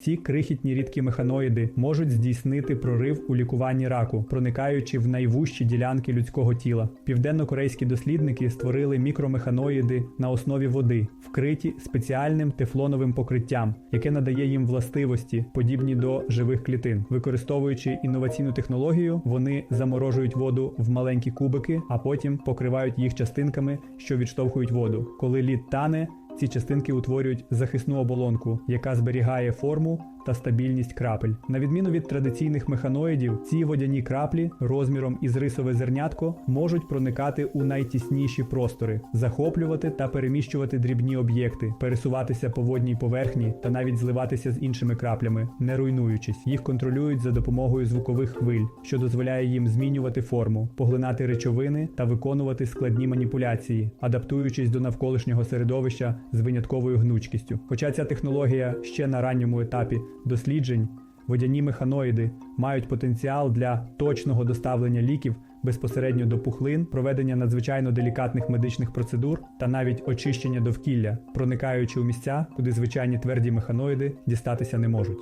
Ці крихітні рідкі механоїди можуть здійснити прорив у лікуванні раку, проникаючи в найвужчі ділянки людського тіла. Південно-корейські дослідники створили мікромеханоїди на основі води, вкриті спеціальним тефлоновим покриттям, яке надає їм властивості, подібні до живих клітин. Використовуючи інноваційну технологію, вони заморожують воду в маленькі кубики, а потім покривають їх частинками, що відштовхують воду. Коли лід тане, ці частинки утворюють захисну оболонку, яка зберігає форму та стабільність крапель. На відміну від традиційних механоїдів, ці водяні краплі розміром із рисове зернятко можуть проникати у найтісніші простори, захоплювати та переміщувати дрібні об'єкти, пересуватися по водній поверхні та навіть зливатися з іншими краплями, не руйнуючись. Їх контролюють за допомогою звукових хвиль, що дозволяє їм змінювати форму, поглинати речовини та виконувати складні маніпуляції, адаптуючись до навколишнього середовища з винятковою гнучкістю. Хоча ця технологія ще на ранньому етапі досліджень, водяні механоїди мають потенціал для точного доставлення ліків безпосередньо до пухлин, проведення надзвичайно делікатних медичних процедур та навіть очищення довкілля, проникаючи у місця, куди звичайні тверді механоїди дістатися не можуть.